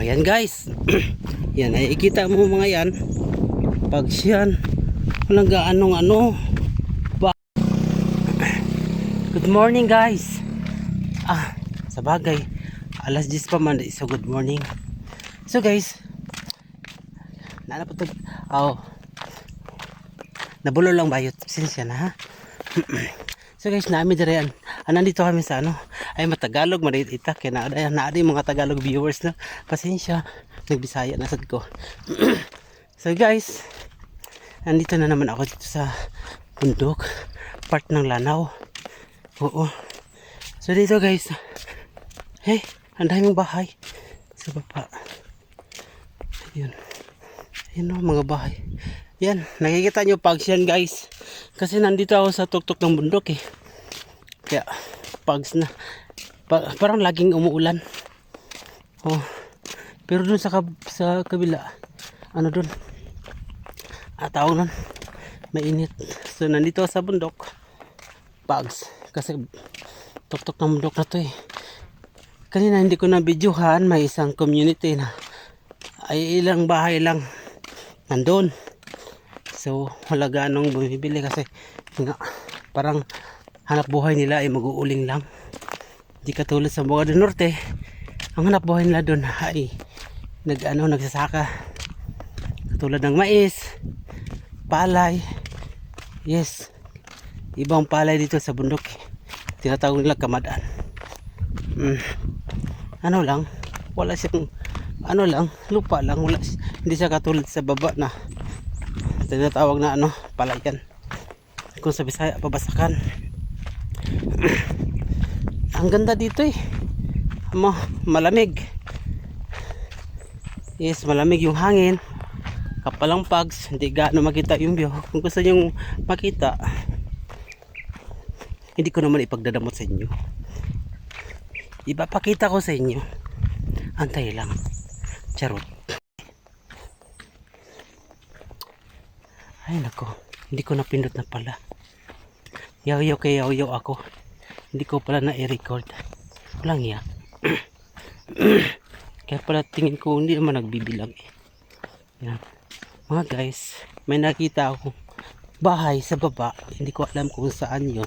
Ayan guys. yan, ay ikita mo mga yan. Pag siyan, walang gaanong ano. Ba good morning guys. Ah, sa bagay. Alas 10 pa man. So good morning. So guys, Nana po to. Oh. Nabulo lang ba yun? Sinsya na ha. so guys, naami dire an. Ah, nandito kami sa ano. Ay matagalog marit ita kaya na na, na mga Tagalog viewers na. Pasensya. Nagbisaya na sad ko. so guys, nandito na naman ako dito sa bundok. Part ng Lanao. Oo. So dito guys. Hey, ang daming bahay sa baba. Ayun. Ayun o, mga bahay. Yan, nakikita nyo pags yan guys. Kasi nandito ako sa tuktok ng bundok eh. Kaya, pags na. Pa- parang laging umuulan. Oh. Pero dun sa, kab- sa kabila, ano dun? Ah, tawag nun. Mainit. So, nandito sa bundok. Pags. Kasi, tuktok ng bundok na to eh. Kanina hindi ko na videohan, may isang community na ay ilang bahay lang nandun. So, wala ganong bumibili kasi nga, parang hanap buhay nila ay mag-uuling lang. Hindi katulad sa mga norte, ang hanap buhay nila doon ay nag, ano, nagsasaka. Katulad ng mais, palay, yes, ibang palay dito sa bundok. Tinatawag nila kamadaan. Mm. Ano lang, wala siyang ano lang, lupa lang, wala, hindi siya katulad sa baba na tinatawag na ano, palayan. Kung sa Bisaya, pabasakan. Ang ganda dito eh. Mo, malamig. Yes, malamig yung hangin. Kapalang pags, hindi gaano makita yung view. Kung gusto nyo makita, hindi ko naman ipagdadamot sa inyo. Ipapakita ko sa inyo. Antay lang. Charot. Ay nako, hindi ko napindot na pala. Yaw-yaw kay yaw-yaw ako. Hindi ko pala na i-record. Walang ya. Kaya pala tingin ko hindi naman nagbibilang eh. Yan. Mga guys, may nakita akong bahay sa baba. Hindi ko alam kung saan yun.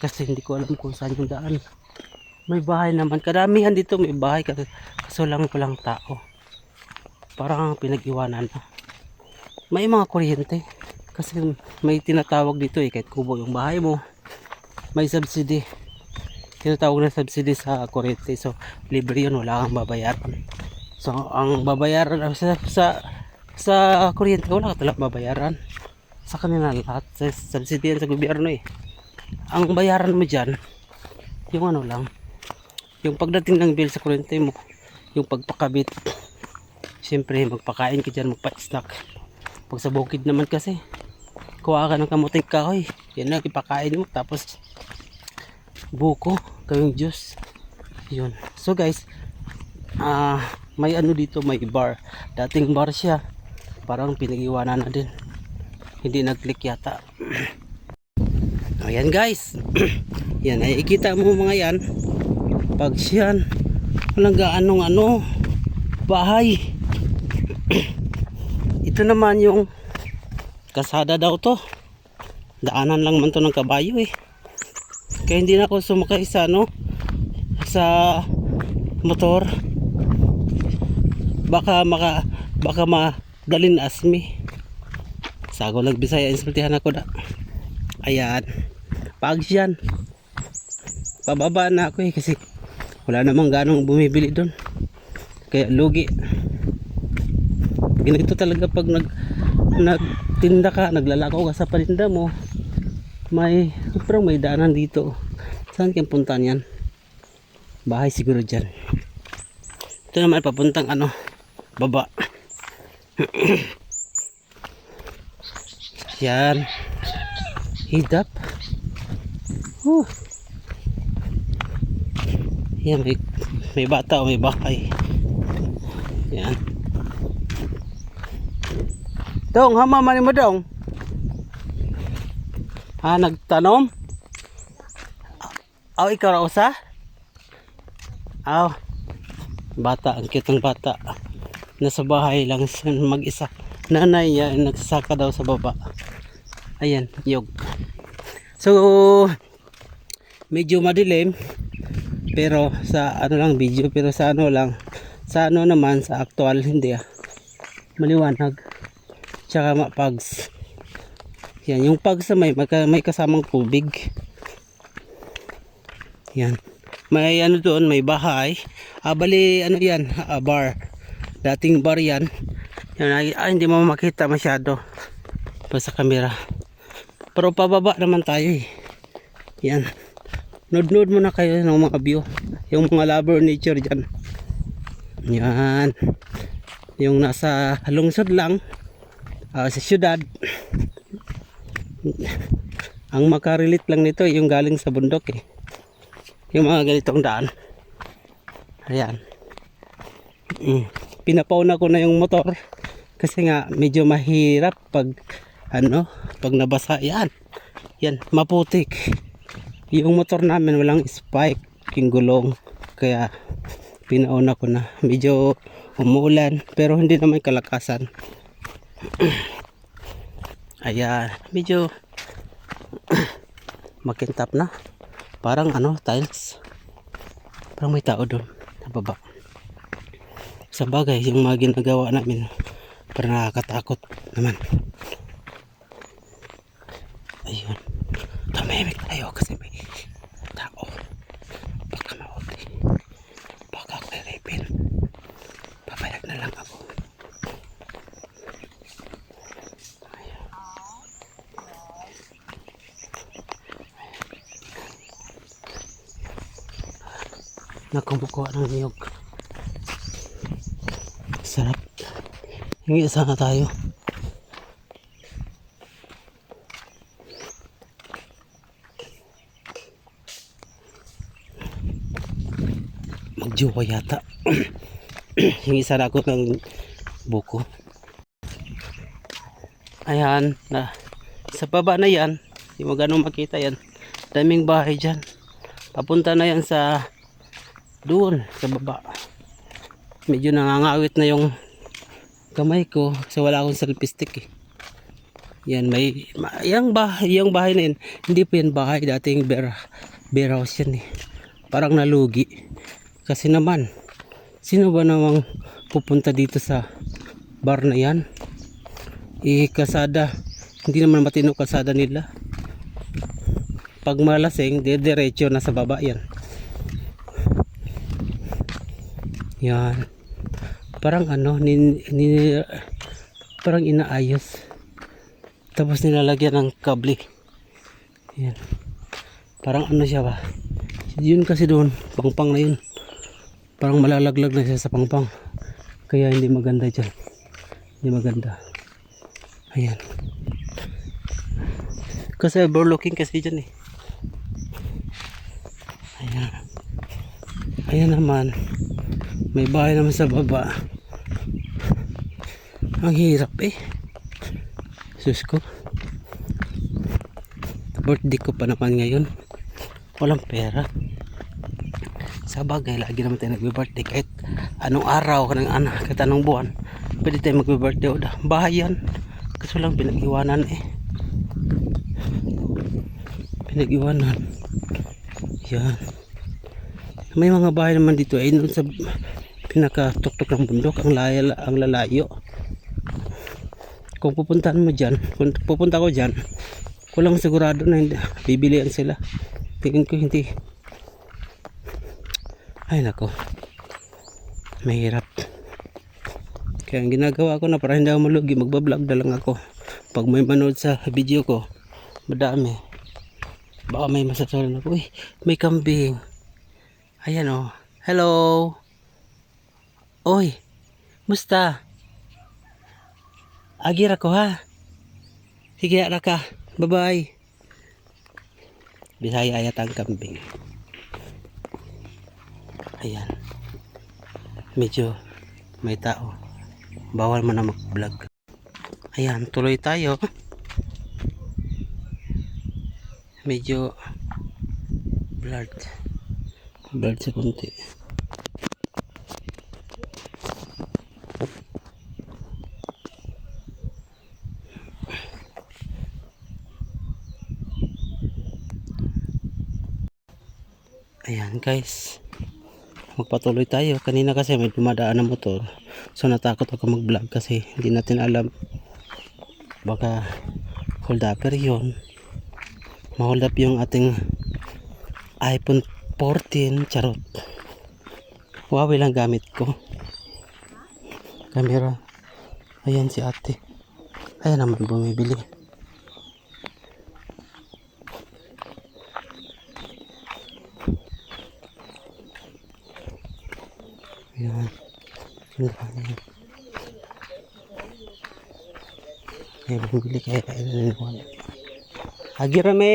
Kasi hindi ko alam kung saan yung daan. May bahay naman. Karamihan dito may bahay. Kasi kaso lang walang tao. Parang pinag-iwanan na. May mga kuryente. Kasi may tinatawag dito eh. Kahit kubo yung bahay mo. May subsidy. Tinatawag na subsidy sa kuryente. So, libre yun. Wala kang babayaran. So, ang babayaran sa, sa, sa kuryente, wala ka talagang babayaran. Sa kanila lahat. Sa subsidy yan sa gobyerno eh. Ang bayaran mo dyan, yung ano lang, yung pagdating ng bill sa kuryente mo, yung pagpakabit, siyempre magpakain ka dyan, magpa-snack. Pag sa bukid naman kasi, kuha ka ng kamuting kahoy, yan lang ipakain mo, tapos buko, gawing juice. Yun. So guys, ah may ano dito, may bar. Dating bar siya, parang pinag-iwanan na din. Hindi nag-click yata. Ayan guys. yan ay ikita mo mga yan. Pag siyan walang gaanong ano bahay. Ito naman yung kasada daw to. Daanan lang man to ng kabayo eh. Kaya hindi na ako sumakay sa ano sa motor. Baka maka baka madalin asmi. Sago lang Bisaya insultihan ako da. Ayan. Pag yan. Pababa na ako eh kasi wala namang ganong bumibili doon. Kaya lugi. Ganito talaga pag nag nagtinda ka, naglalakaw ka sa paninda mo. May parang may daanan dito. Saan kayong puntahan yan? Bahay siguro dyan. Ito naman papuntang ano, baba. yan. Hidap. Huh. Yan, may, may bata o may bakay. Yan. Dong, hama man mo dong. Ha, nagtanom? Aw, ikaw ra usa? Aw. Bata, ang cute ng bata. Nasa bahay lang mag-isa. Nanay niya ay nagsasaka daw sa baba. Ayan, yog. So, medyo madilim. Pero sa ano lang video, pero sa ano lang. Sa ano naman, sa actual, hindi ah. Maliwanag. Tsaka mapags. Yan, yung pags na may, magka- may kasamang tubig. Yan. May ano doon, may bahay. Ah, bali, ano yan, ah, bar. Dating bar yan. Yan, ay, ah, hindi mo makita masyado. Pa sa camera. Pero pababa naman tayo eh. Yan. Nood-nood muna kayo ng mga view. Yung mga lover nature dyan. Yan. Yung nasa lungsod lang. ah, sa syudad. Ang makarelate lang nito yung galing sa bundok eh. Yung mga ganitong daan. Ayan. Mm. Pinapauna ko na yung motor kasi nga medyo mahirap pag ano, pag nabasa yan. Yan, maputik. Yung motor namin walang spike yung gulong kaya pinauna ko na. Medyo umuulan pero hindi naman kalakasan. Ayan, medyo makintap na. Parang ano, tiles. Parang may tao doon, baba. Sa bagay, yung mga ginagawa namin, parang nakakatakot naman. Ayun. Tumimik tayo kasi may tao. Baka mauti. Baka ako iripin. Papayag na lang ako. Nakumukuha ng niyog. Sarap. Hingi sana tayo. Magjowa yata. Hingi sana ako ng buko. Ayan. Na, sa baba na yan. Hindi mo ganun makita yan. Daming bahay dyan. Papunta na yan sa doon sa baba. Medyo nangangawit na yung kamay ko kasi wala akong selfie stick eh. Yan may ma- yung bahay, yung bahay na yun hindi pa yan bahay dating bear, bear house yan eh. Parang nalugi. Kasi naman sino ba namang pupunta dito sa bar na yan? Eh kasada hindi naman matino kasada nila. Pag malasing diretso na sa baba yan Yan. Parang ano, nin, nin, parang inaayos. Tapos nilalagyan ng kable. Yan. Parang ano siya ba? Yun kasi doon, pangpang na yun. Parang malalaglag na siya sa pangpang. Kaya hindi maganda dyan. Hindi maganda. Ayan. Kasi overlooking kasi dyan eh. Ayan. Ayan naman. May bahay naman sa baba. Ang hirap eh. Sus ko. Birthday ko pa naman ngayon. Walang pera. Sa bagay, lagi naman tayo nagbe-birthday kahit anong araw, kanang anak, kahit anong buwan. Pwede tayo magbe-birthday o. Bahay yan. Kaso lang pinag-iwanan eh. Pinag-iwanan. Yan. May mga bahay naman dito ay doon sa pinakatuktok ng bundok ang layo ang lalayo. Kung pupuntahan mo dyan kung pupunta ko dyan kulang sigurado na hindi, bibilian sila. Tingin ko hindi. Ay nako. Mahirap. Kaya ang ginagawa ko na para hindi ako malugi magbablog na lang ako. Pag may manood sa video ko madami. Baka may masasabi na uy may kambing. Ayan oh. Hello Oy, musta? Agira ko ha. Sige, ara ka. Bye-bye. Bisaya ayat ang kambing. Ayan. Medyo may tao. Bawal mo na mag-vlog. Ayan, tuloy tayo. Medyo blurred. Blurred sa kunti. Ayan guys. Magpatuloy tayo. Kanina kasi may dumadaan na motor. So natakot ako mag-vlog kasi hindi natin alam. Baka hold upper yun. Ma-hold up yung ating iPhone 14. Charot. Huawei lang gamit ko. Camera. Ayan si ate. Ayan naman bumibili. Ayan. Ang dami. Ayan, bumibili kaya kaya naniniwala. Agi rame.